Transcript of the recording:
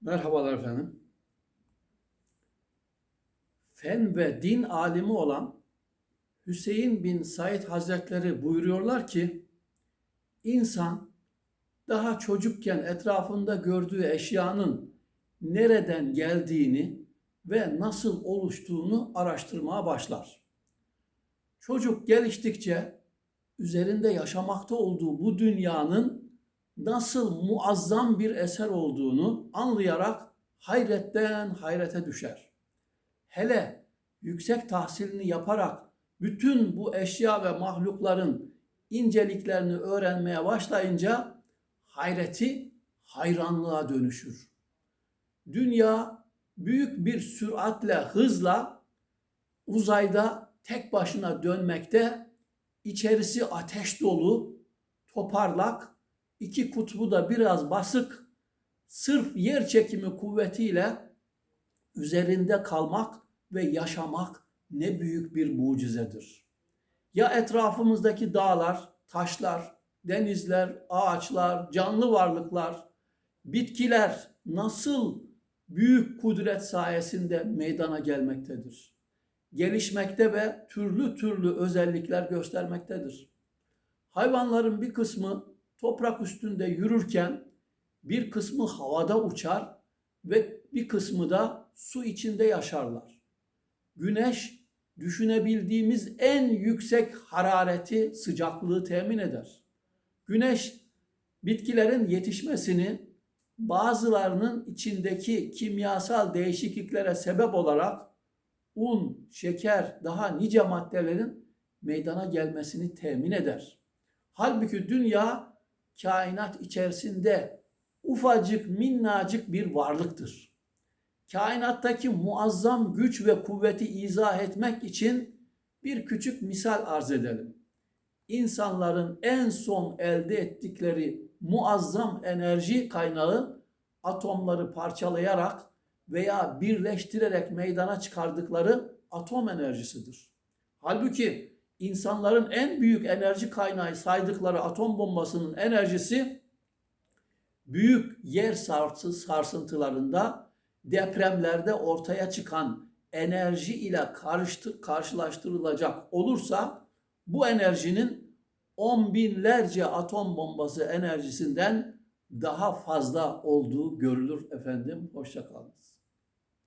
Merhabalar efendim. Fen ve din alimi olan Hüseyin bin Said Hazretleri buyuruyorlar ki insan daha çocukken etrafında gördüğü eşyanın nereden geldiğini ve nasıl oluştuğunu araştırmaya başlar. Çocuk geliştikçe üzerinde yaşamakta olduğu bu dünyanın nasıl muazzam bir eser olduğunu anlayarak hayretten hayrete düşer. Hele yüksek tahsilini yaparak bütün bu eşya ve mahlukların inceliklerini öğrenmeye başlayınca hayreti hayranlığa dönüşür. Dünya büyük bir süratle, hızla uzayda tek başına dönmekte, içerisi ateş dolu, toparlak, iki kutbu da biraz basık, sırf yer çekimi kuvvetiyle üzerinde kalmak ve yaşamak ne büyük bir mucizedir. Ya etrafımızdaki dağlar, taşlar, denizler, ağaçlar, canlı varlıklar, bitkiler nasıl büyük kudret sayesinde meydana gelmektedir. Gelişmekte ve türlü türlü özellikler göstermektedir. Hayvanların bir kısmı toprak üstünde yürürken bir kısmı havada uçar ve bir kısmı da su içinde yaşarlar. Güneş düşünebildiğimiz en yüksek harareti, sıcaklığı temin eder. Güneş bitkilerin yetişmesini bazılarının içindeki kimyasal değişikliklere sebep olarak un, şeker, daha nice maddelerin meydana gelmesini temin eder. Halbuki dünya kainat içerisinde ufacık minnacık bir varlıktır. Kainattaki muazzam güç ve kuvveti izah etmek için bir küçük misal arz edelim. İnsanların en son elde ettikleri muazzam enerji kaynağı atomları parçalayarak veya birleştirerek meydana çıkardıkları atom enerjisidir. Halbuki insanların en büyük enerji kaynağı saydıkları atom bombasının enerjisi büyük yer sarsıntılarında depremlerde ortaya çıkan enerji ile karşılaştırılacak olursa bu enerjinin on binlerce atom bombası enerjisinden daha fazla olduğu görülür efendim. Hoşçakalınız.